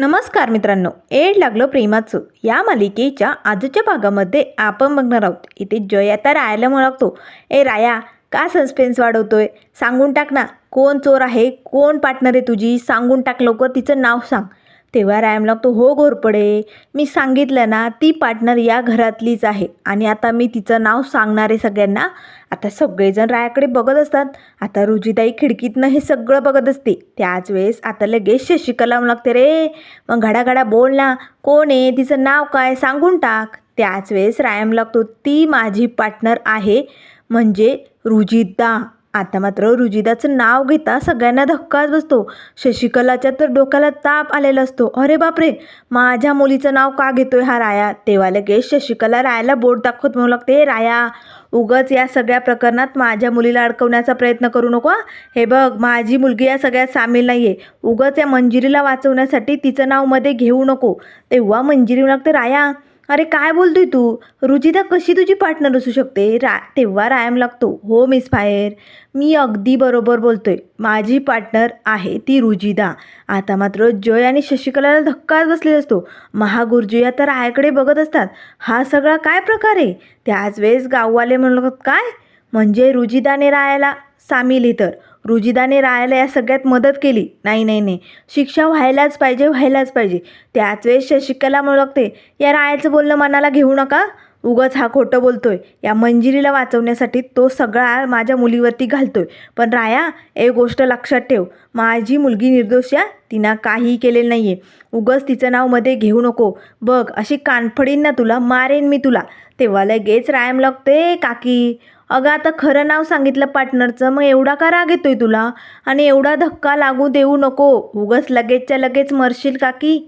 नमस्कार मित्रांनो एड लागलं प्रेमाचं. या मालिकेच्या आजच्या भागामध्ये आपण बघणार आहोत. इथे जय आता रायाला म्हणतो ए राया का सस्पेन्स वाढवतोय? सांगून टाक ना. कोण चोर आहे? कोण पार्टनर आहे तुझी? सांगून टाक लवकर. तिचं नाव सांग. तेव्हा राया लागतो हो घोरपडे मी सांगितलं ना ती पार्टनर या घरातलीच आहे. आणि आता मी तिचं नाव सांगणार आहे सगळ्यांना आता सगळेजण रायाकडे बघत असतात. आता रुजीताई खिडकीतनं हे सगळं बघत असते. त्याच वेळेस आता लगेच शशिकला म्हणू लागते रे. मग घडाघडा बोल ना. कोण आहे? तिचं नाव काय? सांगून टाक. त्याच वेळेस रायम लागतो ती माझी पार्टनर आहे. म्हणजे रुजिता. आता मात्र रुजिदाचं नाव घेता सगळ्यांना धक्काच बसतो. शशिकलाच्या तर डोक्याला ताप आलेला असतो. अरे बापरे माझ्या मुलीचं नाव का घेतोय हा राया? तेव्हा लगेच शशिकला रायाला बोट दाखवत म्हणू लागते राया उगच या सगळ्या प्रकरणात माझ्या मुलीला अडकवण्याचा प्रयत्न करू नको हे. बघ माझी मुलगी या सगळ्यात सामील नाही आहे उगच या मंजिरीला वाचवण्यासाठी तिचं नावमध्ये घेऊ नको. तेव्हा मंजिरी म्हणू लागते राया अरे काय बोलतोय तू? रुचिता कशी तुझी पार्टनर असू शकते? रा तेव्हा रायम लागतो. हो मिस फायर मी अगदी बरोबर बोलतोय. माझी पार्टनर आहे ती रुजिदा आता मात्र जय आणि शशिकलाला धक्काच बसलेला असतो. महागुरुजी तर रायाकडे बघत असतात. हा सगळा काय प्रकार आहे? त्याच वेळेस गाववाले म्हणू काय? म्हणजे रुजिदाने रायाला सामील आहे तर रुजिदाने रायाला या सगळ्यात मदत केली. नाही नाही नाही. शिक्षा व्हायलाच पाहिजे व्हायलाच पाहिजे. त्याच वेळेस शशिकला म्हणू लागते या रायाचं बोलणं मनाला घेऊ नका. उगच हा खोटं बोलतोय. या मंजिरीला वाचवण्यासाठी तो सगळा माझ्या मुलीवरती घालतोय. पण राया एक गोष्ट लक्षात ठेव. माझी मुलगी निर्दोष या. तिनं काहीही केलेलं नाही आहे उगच तिचं नावमध्ये घेऊ नको. बघ अशी कानफडीन ना तुला मारेन मी तुला. तेव्हा लगेच रायम लागते काकी अगं आता खरं नाव सांगितलं पार्टनरचं मग एवढा का राग येतोय तुला? आणि एवढा धक्का लागू देऊ नको. उगस लगेचच्या लगेच मरशील काकी.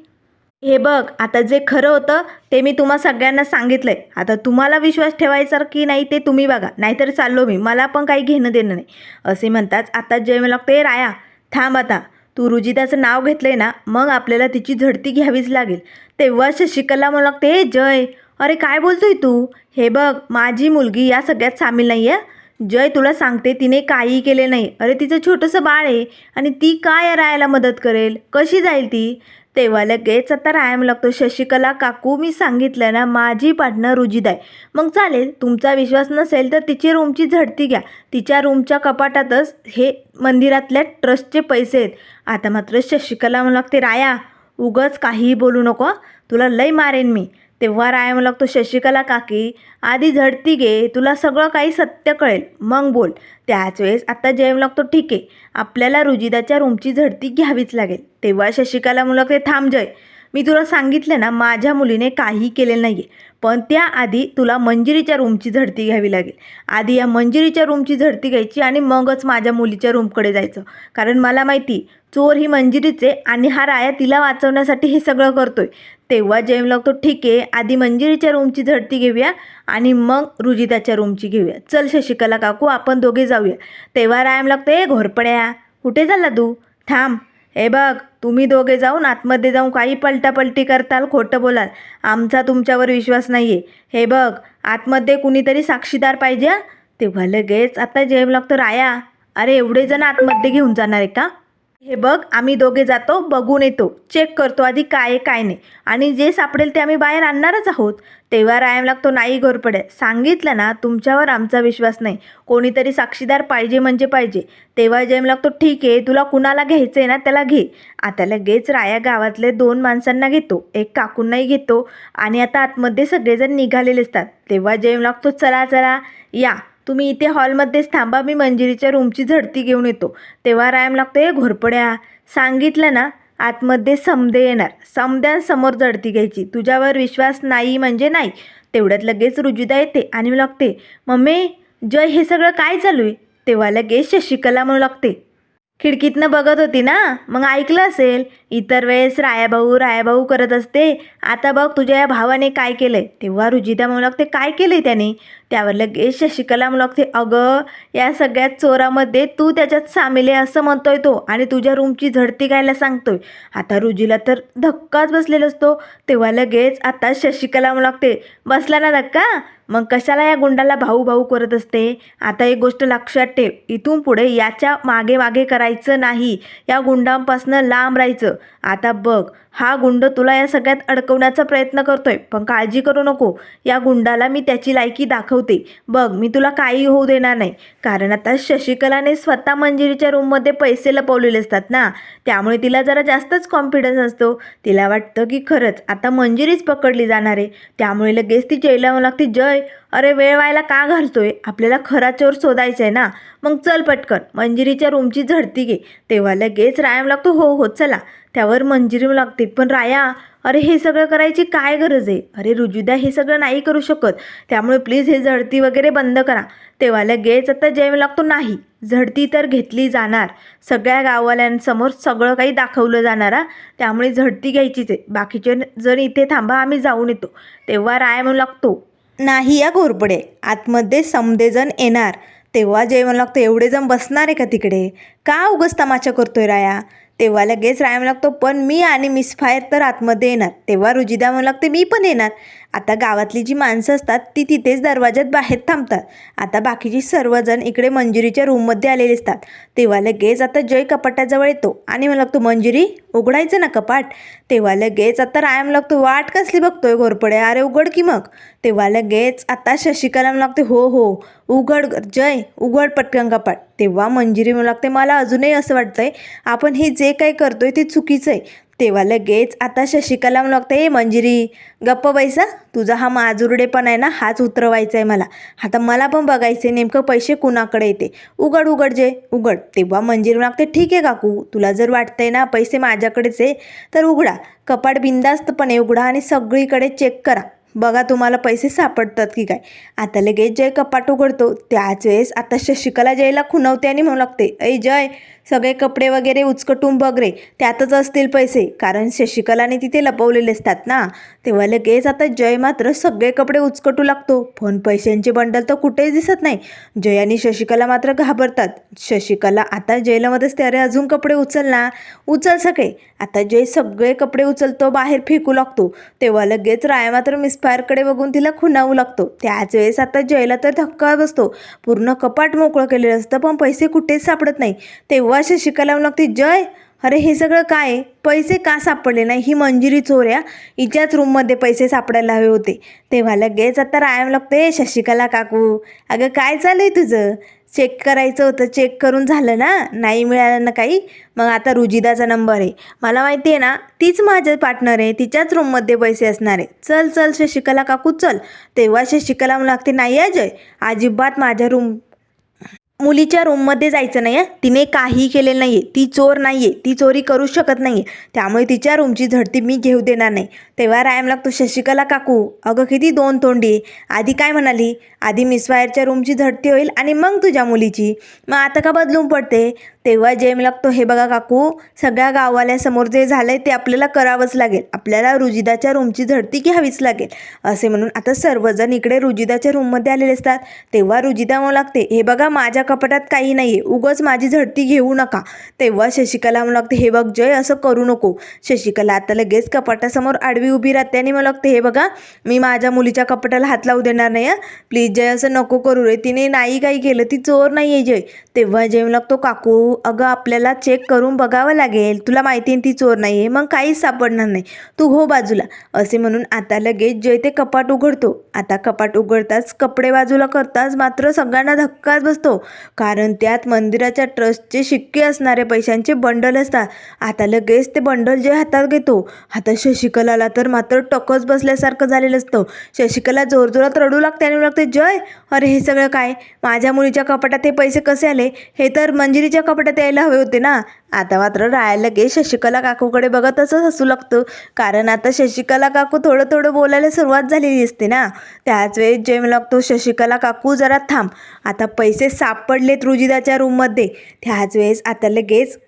हे बघ आता जे खरं होतं ते मी तुम्हा सगळ्यांना सांगितलंय. आता तुम्हाला विश्वास ठेवायचा की नाही ते तुम्ही बघा. नाहीतर चाललो मी. मला पण काही घेणं देणं नाही. असे म्हणताच आता जे मला ते राया. थांब आता. तू रुजिताचं नाव घेतलंय ना मग आपल्याला तिची झडती घ्यावीच लागेल. तेव्हा शशिकला मला लागते जय. अरे काय बोलतोय तू? हे बघ माझी मुलगी या सगळ्यात सामील नाही आहे जय तुला सांगते तिने काही केले नाही. अरे तिचं छोटंसं बाळ आहे आणि ती काय रायाला मदत करेल? कशी जाईल ती? तेव्हा लगेच आता रायाम लागतो शशिकला काकू मी सांगितलं ना माझी पार्टनर रुजित आहे. मग चालेल तुमचा विश्वास नसेल तर तिची रूमची झडती घ्या. तिच्या रूमच्या कपाटातच हे मंदिरातल्या ट्रस्टचे पैसे आहेत. आता मात्र शशिकला म्हणू लागते राया उगच काहीही बोलू नको तुला लई मारेन मी. तेव्हा राय म्हणू लागतो शशिकला काकी आधी झडती घे तुला सगळं काही सत्य कळेल. मग बोल. त्याच वेळेस आता जयम लागतो ठीक आहे. आपल्याला रुजिदाच्या रूमची झडती घ्यावीच लागेल. तेव्हा शशिकला म्हणू लागते थांब जय. मी तुला सांगितलं ना माझ्या मुलीने काही केलेलं नाही आहे पण त्याआधी तुला मंजिरीच्या रूमची झडती घ्यावी लागेल. आधी या मंजिरीच्या रूमची झडती घ्यायची आणि मगच माझ्या मुलीच्या रूमकडे जायचं. कारण मला माहिती चोर ही मंजिरीच आहे आणि हा राया तिला वाचवण्यासाठी हे सगळं करतोय. तेव्हा जेम लागतो ठीक आहे आधी मंजिरीच्या रूमची झडती घेऊया आणि मग रुजिताच्या रूमची घेऊया. चल शशिकला काकू आपण दोघे जाऊया. तेव्हा रायम लागतो ए घोरपड्या कुठे चालला तू? थांब. हे बघ तुम्ही दोघे जाऊन आतमध्ये जाऊन काही पलटापलटी करताल खोटं बोलाल. आमचा तुमच्यावर विश्वास नाही आहे हे बघ आतमध्ये कुणीतरी साक्षीदार पाहिजे ते भले गेच आता जेम लागतो राया. अरे एवढे जण आतमध्ये घेऊन जाणार आहे का? हे बघ आम्ही दोघे जातो बघून येतो. चेक करतो आधी काय आहे काय नाही. आणि जे सापडेल ते आम्ही बाहेर आणणारच आहोत. तेव्हा रायाम लागतो नाही घोरपडे. सांगितलं ना तुमच्यावर आमचा विश्वास नाही. कोणीतरी साक्षीदार पाहिजे म्हणजे पाहिजे. तेव्हा जयम लागतो ठीक आहे तुला कुणाला घ्यायचं आहे ना त्याला घे. आता लगेच राया गावातले दोन माणसांना घेतो. एक काकूंनाही घेतो. आणि आता आतमध्ये सगळेजण निघालेले असतात. तेव्हा जयम लागतो चला चला या. तुम्ही इथे हॉलमध्येच थांबा मी मंजिरीच्या रूमची झडती घेऊन येतो. तेव्हा रायम लागतो ए घोरपड्या सांगितलं ना आतमध्ये समदे येणार. समद्यांसमोर झडती घ्यायची. तुझ्यावर विश्वास नाही म्हणजे नाही. तेवढ्यात लगेच रुजिदा येते आणि मी लागते मम्मी जय हे सगळं काय चालू आहे? तेव्हा लगेच शशिकला म्हणू लागते खिडकीतनं बघत होती ना? मग ऐकलं असेल? इतर वेळेस रायाभाऊ रायाभाऊ करत असते. आता बघ तुझ्या या भावाने काय केलंय? तेव्हा रुजिता म्हणू लागते काय आहे त्याने? त्यावर लगेच शशिकला म्हणू लागते अगं या सगळ्या चोरामध्ये तू त्याच्यात सामील आहे असं म्हणतोय तो आणि तुझ्या रूमची झडती घ्यायला सांगतोय. आता रुजीला तर धक्काच बसलेला असतो. तेव्हा लगेच आता शशिकला म्हणू लागते बसला ना धक्का? मग कशाला या गुंडाला भाऊ भाऊ करत असते? आता एक गोष्ट लक्षात ठेव इथून पुढे याच्या मागे मागे करायचं नाही. या गुंडांपासनं लांब राहायचं. आता बघ हा गुंड तुला या सगळ्यात अडकवण्याचा प्रयत्न करतोय. पण काळजी करू नको. या गुंडाला मी त्याची लायकी दाखवते. बघ मी तुला काही होऊ देणार नाही. कारण आता शशिकलाने स्वतः मंजिरीच्या रूममध्ये पैसे लपवलेले असतात ना? त्यामुळे तिला जरा जास्तच कॉन्फिडन्स असतो. तिला वाटतं की खरंच आता मंजिरीच पकडली जाणार आहे. त्यामुळे लगेच ती जयला लागते. जय! अरे वेळ व्हायला का घालतोय? आपल्याला खरा चोर शोधायचा आहे ना? मग चल पटकन. मंजिरीच्या रूमची झडती घे. तेव्हा लगेच रायम लागतो. हो हो चला. त्यावर मंजिरी लागते. पण राया अरे हे सगळं करायची काय गरज आहे? अरे रुजुदा हे सगळं नाही करू शकत. त्यामुळे प्लीज हे झडती वगैरे बंद करा. तेव्हा लगेच आता जय लागतो नाही. झडती तर घेतली जाणार. सगळ्या गाववाल्यांसमोर सगळं काही दाखवलं जाणार त्यामुळे झडती घ्यायचीच आहे. बाकीचे जर इथे थांबा आम्ही जाऊन येतो. तेव्हा राय म्हणू लागतो नाही या घोरपडे. आतमध्ये समदेजण येणार. तेव्हा जय म्हणू लागतो. एवढे जण बसणार आहे का तिकडे? का उगस तमाशा करतोय राया? तेव्हा लगेच राय म्हणू लागतो पण मी आणि मिस फायर तर आतमध्ये येणार. तेव्हा रुजिदा म्हणू लागते मी पण येणार. आता गावातली जी माणसं असतात ती तिथेच दरवाज्यात बाहेर थांबतात. आता बाकीची सर्वजण इकडे मंजुरीच्या रूममध्ये आलेले असतात. तेव्हा लगेच आता जय कपाटाजवळ येतो. आणि म्हणू लागतो मंजुरी उघडायचं ना कपाट? तेव्हा लगेच आता राय म्हणू लागतो वाट कसली बघतोय घोरपडे? अरे उघड की मग? तेव्हा लगेच आता शशिकला म्हणू लागते हो हो उघड ग- जय उघड पटकन कपाट. तेव्हा मंजिरी म्हणू लागते. मला अजूनही असं वाटतंय आपण हे जे काही करतोय ते चुकीचं आहे. तेव्हा लगेच आता शशिकला म्हणू लागते हे मंजिरी गप्प बैसा तुझा हा माजुरडेपण आहे ना हाच उतरवायचा आहे मला. आता मला पण बघायचे नेमकं पैसे कुणाकडे येते. उघड उघड जे उघड. तेव्हा मंजिरी म्हणू लागते ठीक आहे काकू तुला जर वाटतंय ना पैसे माझ्याकडेच आहे तर उघडा. कपाट बिंदास्तपणे उघडा आणि सगळीकडे चेक करा. बघा तुम्हाला पैसे सापडतात की काय. आता लगेच जय कपाट उघडतो. त्याच वेळेस आता शशिकला जयला खुणवते आणि म्हणू लागते ऐ जय सगळे कपडे वगैरे उचकटून बघ रे त्यातच असतील पैसे. कारण शशिकलाने तिथे लपवलेले असतात ना. तेव्हा लगेच आता जय मात्र सगळे कपडे उचकटू लागतो. पण पैशांचे बंडल तर कुठेच दिसत नाही. जय आणि शशिकला मात्र घाबरतात. शशिकला आता जयला मध्येच असते अरे अजून कपडे उचल ना. उचल सगळे. आता जय सगळे कपडे उचलतो बाहेर फेकू लागतो. तेव्हा लगेच राया मात्र मिसफायरकडे बघून तिला खुणावू लागतो. त्याच वेळेस आता जयला तर धक्का बसतो. पूर्ण कपाट मोकळं केलेलं असतं पण पैसे कुठेच सापडत नाही. तेव्हा शशिकला शिकायला लागते जय अरे हे सगळं काय पैसे का सापडले नाही? ही मंजिरी चोऱ्या हिच्याच रूममध्ये पैसे सापडायला हवे होते. तेव्हा लगेच आता रायम लागते शशिकला काकू. अगं काय चालू आहे तुझं? चेक करायचं होतं चेक करून झालं ना? नाही मिळालं ना काही? मग आता रुजिदाचा नंबर आहे. मला माहिती आहे ना तीच माझं पार्टनर आहे. तिच्याच रूममध्ये पैसे असणार आहे. चल चल शशिकला काकू चल. तेव्हा शशिकला मला लागते नाही अजय अजिबात माझ्या रूम मुलीच्या रूममध्ये जायचं नाही आहे तिने काही केलेलं नाही आहे ती चोर नाही आहे ती चोरी करू शकत नाही आहे त्यामुळे तिच्या रूमची झडती मी घेऊ देणार नाही. तेव्हा रायम लागतो शशिकला काकू अगं किती दोन तोंडी आहे. आधी काय म्हणाली? आधी मिसवायरच्या रूमची झडती होईल आणि मग तुझ्या मुलीची. मग आता का बदलून पडते? तेव्हा जेम लागतो हे बघा काकू सगळ्या गाववाल्यासमोर जे झालं आहे ते आपल्याला करावंच लागेल. आपल्याला रुजिदाच्या रूमची झडती घ्यावीच लागेल. असे म्हणून आता सर्वजण इकडे रुजिदाच्या रूममध्ये आलेले असतात. तेव्हा रुजिदा मला लागते हे बघा माझ्या कपाटात काही नाही आहे उगच माझी झडती घेऊ नका. तेव्हा शशिकला म्हणू लागते हे बघ जय असं करू नको. शशिकला आता लगेच कपाटासमोर आडवी उभी राहते आणि मला लागते हे बघा मी माझ्या मुलीच्या कपाटाला हात लावू देणार नाही हं. प्लीज जय असं नको करू रे. तिने नाही काही केलं ती चोर नाही आहे जय. तेव्हा जय म्हणू लागतो काकू अगं आपल्याला चेक करून बघावं लागेल. तुला माहिती आहे ती चोर नाही आहे मग काहीच सापडणार नाही. तू हो बाजूला. असे म्हणून आता लगेच जय ते कपाट उघडतो. आता कपाट उघडताच कपडे बाजूला करताच मात्र सगळ्यांना धक्काच बसतो. कारण त्यात मंदिराच्या ट्रस्टचे शिक्के असणारे पैशांचे बंडल असतात. आता लगेच ते बंडल जे हातात घेतो. आता शशिकलाला तर मात्र टकच बसल्यासारखं झालेलं असतं. शशिकला जोरजोरात रडू लागते आणि लागते जय! अरे हे सगळं काय? माझ्या मुलीच्या कपाटात हे पैसे कसे आले? हे तर मंजिरीच्या कपाटात यायला हवे होते ना. आता मात्र राहायला लगेच शशिकला काकूकडे बघत हसू लागतं. कारण आता शशिकला काकू थोडं थोडं बोलायला सुरुवात झालेली असते ना. त्याच वेळेस जेम लागतो शशिकला काकू जरा थांब. आता पैसे सापडलेत रुजिदाच्या रूममध्ये त्याच वेळेस आता लगेच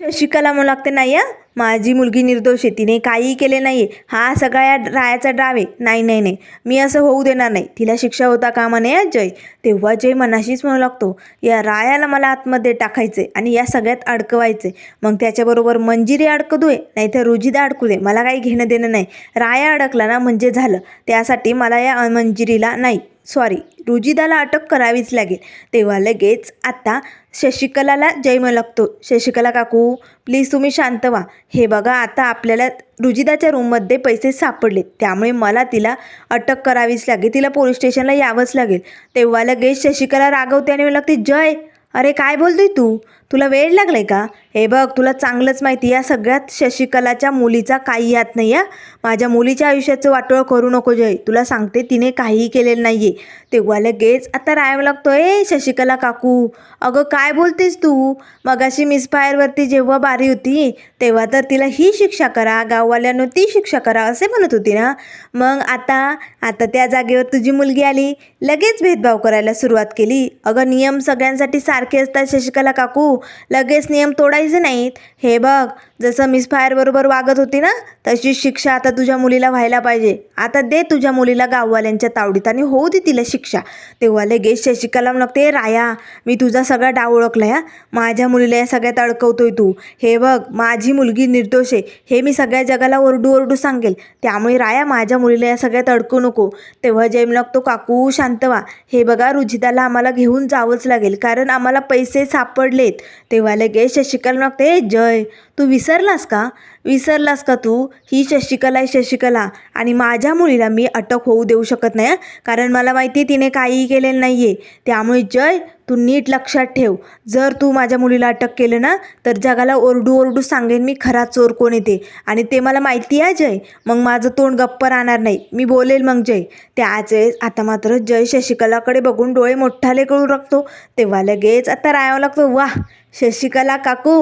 शशिकला म्हणू लागते नाही माझी मुलगी निर्दोष आहे तिने काहीही केले नाही आहे हा सगळा या रायाचा डाव आहे. नाही नाही नाही. मी असं होऊ देणार नाही. तिला शिक्षा होता कामा नये जय? तेव्हा जय मनाशीच म्हणू लागतो या रायाला मला आतमध्ये टाकायचे आणि या सगळ्यात अडकवायचे मग त्याच्याबरोबर मंजिरी अडकू दे नाही तर रुजिदा अडकू दे. मला काही घेणं देणं नाही. राया अडकला ना म्हणजे झालं. त्यासाठी मला या मंजिरीला नाही सॉरी रुजिदाला अटक करावीच लागेल. तेव्हा लगेच आता शशिकलाला जय लागतो शशिकला काकू प्लीज तुम्ही शांत व्हा. हे बघा आता आपल्याला रुजिदाच्या रूममध्ये पैसे सापडले त्यामुळे मला तिला अटक करावीच लागेल. तिला पोलीस स्टेशनला यावंच लागेल. तेव्हा लगेच शशिकला रागवते आणि मला लागते जय! अरे काय बोलतोय तू? तुला वेळ लागलाय का? हे बघ तुला चांगलंच माहिती या सगळ्यात शशिकलाच्या मुलीचा काही हात नाही या माझ्या मुलीच्या आयुष्याचं वाटोळं करू नको जय. तुला सांगते तिने काहीही केलेलं नाही आहे तेव्हा लगेच आता राहावं लागतो ए शशिकला काकू अगं काय बोलतेस तू? मगाशी मिसफायरवरती जेव्हा बारी होती तेव्हा तर तिला ही शिक्षा करा गाववाल्यानं ती शिक्षा करा असे म्हणत होती ना. मग आता आता त्या जागेवर तुझी मुलगी आली लगेच भेदभाव करायला सुरुवात केली. अगं नियम सगळ्यांसाठी सारखे असतात शशिकला काकू. लगेच नियम तोडायचे नाहीत. हे बघ जसं मिसफायर बरोबर वागत होती ना तशी शिक्षा आता तुझ्या मुलीला व्हायला पाहिजे. आता दे तुझ्या मुलीला गाववाल्यांच्या तावडीत आणि होऊ दे तिला शिक्षा. तेव्हा लगेच शशिकला म्हणते राया मी तुझा सगळा डाव ओळखला या माझ्या मुलीला या सगळ्यात अडकवतोय तू. हे बघ माझी मुलगी निर्दोष आहे. हे मी सगळ्या जगाला ओरडू ओरडू सांगेल. त्यामुळे राया माझ्या मुलीला या सगळ्यात अडकू नको. तेव्हा जैम लागतो काकू शांत हे बघा रुजिताला आम्हाला घेऊन जावंच लागेल कारण आम्हाला पैसे सापडलेत. तेव्हा लगेच शशिकला मागते जय तू विसरलास का? विसरलास का तू? ही शशिकला आहे शशिकला आणि माझ्या मुलीला मी अटक होऊ देऊ शकत नाही कारण मला माहिती आहे तिने काहीही केलेलं नाही आहे त्यामुळे जय तू नीट लक्षात ठेव. जर तू माझ्या मुलीला अटक केलं ना तर जगाला ओरडू ओरडू सांगेन मी खरा चोर कोण येते आणि ते मला माहिती आहे जय. मग माझं तोंड गप्प राहणार नाही. मी बोलेल मग जय. त्याच वेळेस आता मात्र जय शशिकलाकडे बघून डोळे मोठाले कळू लागतो. तेव्हा लगेच आता राहावं लागतो. वाह! शशिकला काकू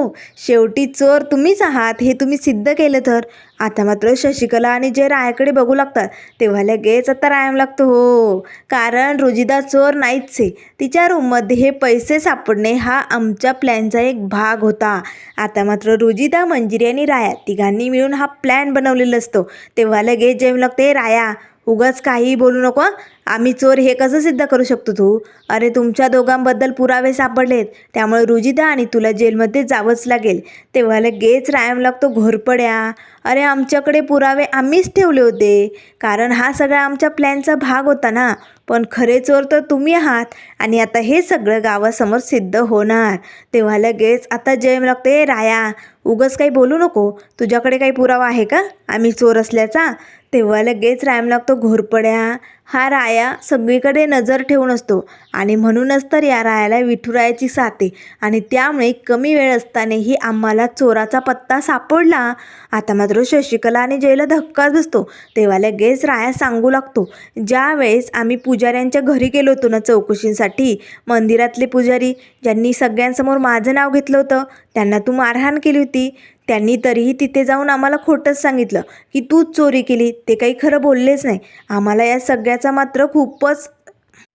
शेवटी चोर तुम्हीच आहात हे तुम्ही सिद्ध केलं तर. आता मात्र शशिकला आणि जय रायाकडे बघू लागतात. तेव्हा लगेच आता रायाम लागतो हो. कारण रुजिदा चोर नाहीच आहे. तिच्या रूममध्ये हे पैसे सापडणे हा आमच्या प्लॅनचा एक भाग होता. आता मात्र रुजिदा मंजिरी आणि राया तिघांनी मिळून हा प्लॅन बनवलेला असतो. तेव्हा लगेच जय लागते राया उगाच काहीही बोलू नको आम्ही चोर हे कसं सिद्ध करू शकतो तू? अरे तुमच्या दोघांबद्दल पुरावे सापडलेत. त्यामुळे रुजिदा आणि तुला जेलमध्ये जावंच लागेल. तेव्हा लगेच रायम लागतो घोरपड्या. अरे आमच्याकडे पुरावे आम्हीच ठेवले होते. कारण हा सगळा आमच्या प्लॅनचा भाग होता ना. पण खरे चोर तर तुम्ही आहात. आणि आता हे सगळं गावासमोर सिद्ध होणार. तेव्हा लगेच आता जयम लागते. राया उगस काही बोलू नको. तुझ्याकडे काही पुरावा आहे का? आम्ही चोर असल्याचा? तेव्हा लगेच रायम लागतो घोरपड्या. हा राया सगळीकडे नजर ठेवून असतो आणि म्हणूनच तर या रायाला विठुरायाची साथ आहे. आणि त्यामुळे कमी वेळ असतानाही आम्हाला चोराचा पत्ता सापडला. आता मात्र शशिकला आणि जयला धक्का बसतो. तेव्हा लगेच राया सांगू लागतो ज्यावेळेस आम्ही पुजाऱ्यांच्या घरी गेलो होतो ना चौकशींसाठी मंदिरातले पुजारी ज्यांनी सगळ्यांसमोर माझं नाव घेतलं होतं त्यांना तू मारहाण केली होती. त्यांनी तरीही तिथे जाऊन आम्हाला खोटंच सांगितलं की तूच चोरी केली ते काही खरं बोललेच नाही. आम्हाला या सगळ्याचा मात्र खूपच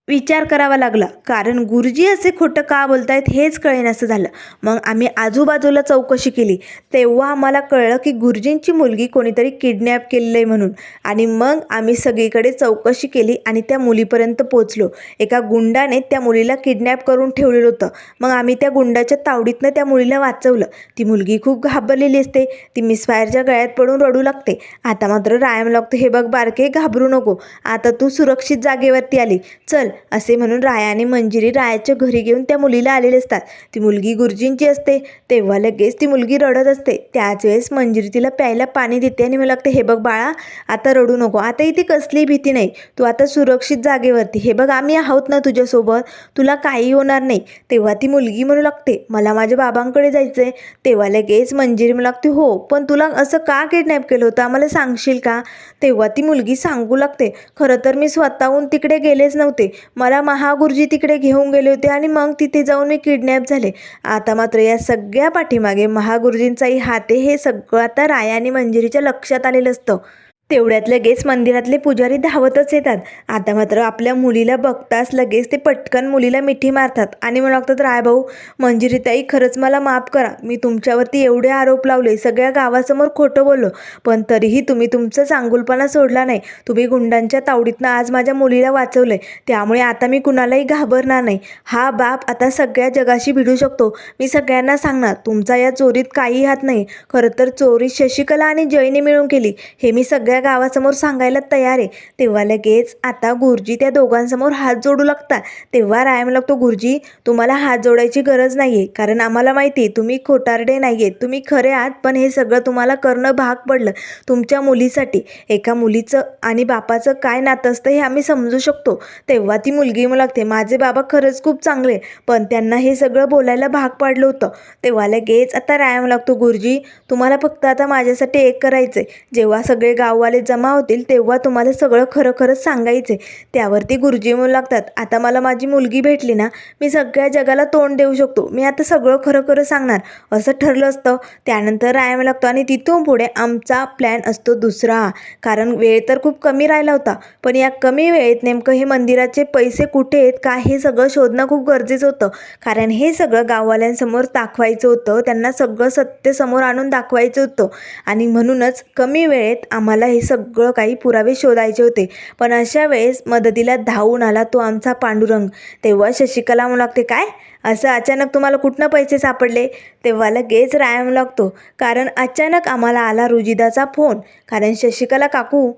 विचार करावा लागला. कारण गुरुजी असे खोटं का बोलतायत हेच कळेनासं झालं. मग आम्ही आजूबाजूला चौकशी केली. तेव्हा आम्हाला कळलं की गुरुजींची मुलगी कोणीतरी किडनॅप केलेलं आहे म्हणून. आणि मग आम्ही सगळीकडे चौकशी केली आणि त्या मुलीपर्यंत पोचलो एका गुंडाने त्या मुलीला किडनॅप करून ठेवलेलं होतं. मग आम्ही त्या गुंडाच्या तावडीतनं त्या मुलीला वाचवलं. ती मुलगी खूप घाबरलेली असते. ती मिसफायरच्या गळ्यात पडून रडू लागते. आता मात्र रायम लागतो हे बघ बारके घाबरू नको. आता तू सुरक्षित जागेवरती आली. चल असे म्हणून रायाने आणि मंजिरी रायाच्या घरी घेऊन त्या मुलीला आलेले असतात. ती मुलगी गुरुजींची असते. तेव्हा लगेच ती मुलगी रडत असते. त्याच वेळेस मंजिरी तिला प्यायला पाणी देते आणि मला लागते हे बघ बाळा आता रडू नको. आता इथे कसली भीती नाही. तू आता सुरक्षित जागेवरती. हे बघ आम्ही आहोत ना तुझ्यासोबत. तुला काही होणार नाही. तेव्हा ती मुलगी म्हणू लागते मला माझ्या बाबांकडे जायचं आहे तेव्हा लगेच मंजिरी म्हणू लागते हो पण तुला असं का किडनॅप केलं होतं? आम्हाला सांगशील का? तेव्हा ती मुलगी सांगू लागते खरं तर मी स्वतःहून तिकडे गेलेच नव्हते. मला महागुरुजी तिकडे घेऊन गेले होते आणि मग तिथे जाऊन मी किडनॅप झाले. आता मात्र या सगळ्या पाठीमागे महागुरुजींचाही हाते हे सगळं आता रायाने आणि मंजिरीच्या लक्षात आलेलं असतं. तेवढ्यात लगेच मंदिरातले पुजारी धावतच येतात. आता मात्र आपल्या मुलीला बघताच लगेच ते पटकन मुलीला मिठी मारतात आणि म्हणू लागतात राय भाऊ मंजिरीताई खरंच मला माफ करा. मी तुमच्यावरती एवढे आरोप लावले सगळ्या गावासमोर खोटं बोललो. पण तरीही तुम्ही तुमचा चांगुलपणा सोडला नाही. तुम्ही गुंडांच्या तावडीतनं आज माझ्या मुलीला वाचवलंय. त्यामुळे आता मी कुणालाही घाबरणार नाही. हा बाप आता सगळ्या जगाशी भिडू शकतो. मी सगळ्यांना सांगणार तुमचा या चोरीत काही हात नाही. खरं तर चोरी शशिकला आणि जयने मिळून केली. हे मी सगळ्या गावासमोर सांगायला तयार आहे. तेव्हा लगेच आता गुरुजी त्या दोघांसमोर हात जोडू लागतात. तेव्हा रायम लागतो गुरुजी तुम्हाला हात जोडायची गरज नाही आहे कारण आम्हाला माहिती आहे तुम्ही खोटारडे नाही आहेत तुम्ही खरे आहात पण हे सगळं तुम्हाला करणं भाग पडलं तुमच्या मुलीसाठी. एका मुलीचं आणि बापाचं काय नातं असतं हे आम्ही समजू शकतो. तेव्हा ती मुलगी मला लागते. माझे बाबा खरंच खूप चांगले पण त्यांना हे सगळं बोलायला भाग पाडलं होतं. तेव्हा लगेच आता रायम लागतो गुरुजी तुम्हाला फक्त आता माझ्यासाठी एक करायचं आहे जेव्हा सगळे गाववाले जमा होतील तेव्हा तुम्हाला सगळं खरं खरंच सांगायचं. आहे त्यावरती गुरुजी म्हणू लागतात आता मला माझी मुलगी भेटली ना मी सगळ्या जगाला तोंड देऊ शकतो. मी आता सगळं खरं खरं सांगणार. असं ठरलं असतं. त्यानंतर रायम लागतो आणि तिथून पुढे आमचा प्लॅन असतो दुसरा. कारण वेळ तर खूप कमी राहिला होता. पण या कमी वेळेत नेमकं हे मंदिराचे पैसे कुठे आहेत का हे सगळं शोधणं खूप गरजेचं होतं. कारण हे सगळं गाववाल्यांसमोर दाखवायचं होतं. त्यांना सगळं सत्य समोर आणून दाखवायचं होतं. आणि म्हणूनच कमी वेळेत आम्हाला हे हे सगळं काही पुरावे शोधायचे होते. पण अशा वेळेस मदतीला धावून आला तो आमचा पांडुरंग. तेव्हा शशिकला म्हणू लागते काय? असं अचानक तुम्हाला कुठनं पैसे सापडले? तेव्हा लगेच रायाम लागतो कारण अचानक आम्हाला आला रुजिदाचा फोन. कारण शशिकला काकू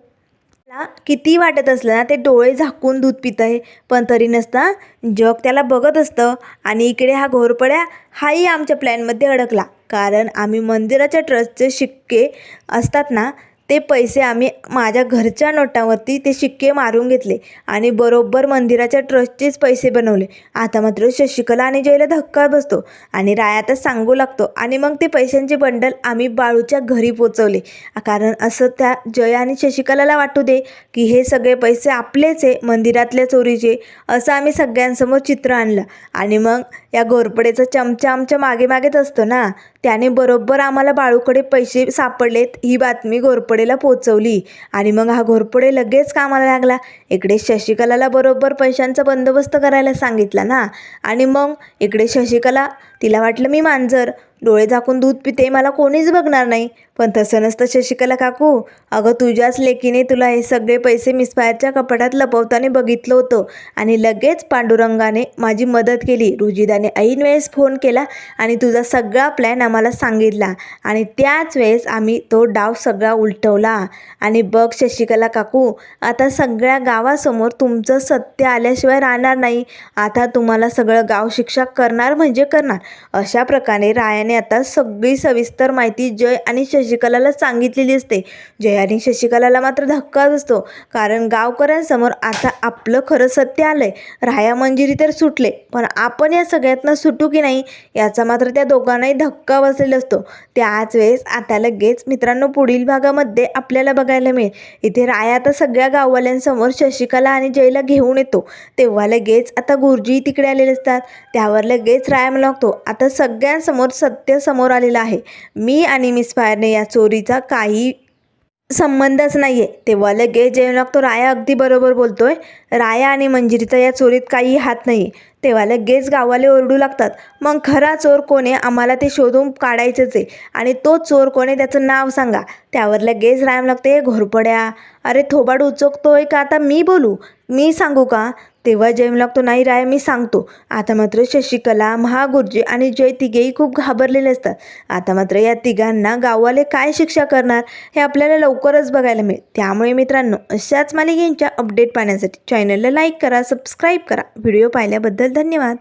ला किती वाटत असलं ना ते डोळे झाकून दूध पित आहे. पण तरी नसता जग त्याला बघत असतं आणि इकडे हा घोरपड्या हाही आमच्या प्लॅनमध्ये अडकला. कारण आम्ही मंदिराच्या ट्रस्टचे शिक्के असतात ना ते पैसे आम्ही माझ्या घरच्या नोटावरती ते शिक्के मारून घेतले आणि बरोबर मंदिराच्या ट्रस्टचेच पैसे बनवले. आता मात्र शशिकला आणि जयला धक्का बसतो आणि रायातच सांगू लागतो आणि मग ते पैशांचे बंडल आम्ही बाळूच्या घरी पोचवले. कारण असं त्या जय आणि शशिकलाला वाटू दे की हे सगळे पैसे आपलेच आहे मंदिरातल्या चोरीचे असं आम्ही सगळ्यांसमोर चित्र आणलं. आणि मग या घोरपडेचा चमचा आमच्या मागे मागेच असतो ना? त्याने बरोबर आम्हाला बाळूकडे पैसे सापडलेत ही बातमी घोरपडेला पोचवली. आणि मग हा घोरपडे लगेच कामाला लागला. इकडे शशिकलाला बरोबर पैशांचा बंदोबस्त करायला सांगितला ना. आणि मग इकडे शशिकला तिला वाटलं मी मांजर. डोळे झाकून दूध पिते मला कोणीच बघणार नाही. पण तसं नसतं शशिकला काकू. अगं तुझ्याच लेकीने तुला हे सगळे पैसे मिसफायरच्या कपाटात लपवताना बघितलं होतं. आणि लगेच पांडुरंगाने माझी मदत केली. रुजिदाने ऐन वेळेस फोन केला आणि तुझा सगळा प्लॅन आम्हाला सांगितला. आणि त्याच वेळेस आम्ही तो डाव सगळा उलटवला. आणि बघ शशिकला काकू आता सगळ्या गावासमोर तुमचं सत्य आल्याशिवाय राहणार नाही. आता तुम्हाला सगळं गाव शिक्षा करणार म्हणजे करणार. अशा प्रकारे रायाने आता सगळी सविस्तर माहिती जय आणि शशिकलाला सांगितलेली असते. जय आणि शशिकलाला मात्र धक्काच असतो. कारण गावकऱ्यांसमोर आता आपलं खरं सत्य आलंय. राया मंजिरी तर सुटले पण आपण या सगळ्यातनं सुटू की नाही याचा मात्र त्या दोघांनाही धक्का बसलेला असतो. त्याच वेळेस आता लगेच मित्रांनो पुढील भागामध्ये आपल्याला बघायला मिळेल. इथे राया आता सगळ्या गाववाल्यांसमोर शशिकला आणि जयला घेऊन येतो. तेव्हा लगेच आता गुरुजी तिकडे आलेले असतात. त्यावर लगेच राया मला आता सगळ्यांसमोर सत्य समोर आलेलं आहे. मी आणि मिस फायरने या चोरीचा काही संबंधच नाही आहे तेव्हा लगेच जेवण लागतो राया अगदी बरोबर बोलतोय. राया आणि मंजिरीचा या चोरीत काही हात नाही तेव्हा लगेच गावाले ओरडू लागतात. मग खरा चोर कोणे आम्हाला ते शोधून काढायचंच आहे. आणि तो चोर कोणे त्याचं नाव सांगा. त्यावर लगेच रायम लागते घोरपड्या. अरे थोबाड उचकतोय का आता? मी बोलू? मी सांगू का? तेव्हा जयम लागतो नाही राय मी सांगतो. आता मात्र शशिकला महागुरुजी आणि जय तिघेही खूप घाबरलेले असतात. आता मात्र या तिघांना गाववाले काय शिक्षा करणार हे आपल्याला लवकरच बघायला मिळेल. त्यामुळे मित्रांनो अशाच मालिकेंच्या अपडेट पाहण्यासाठी चॅनलला लाईक करा सबस्क्राईब करा. व्हिडिओ पाहिल्याबद्दल धन्यवाद.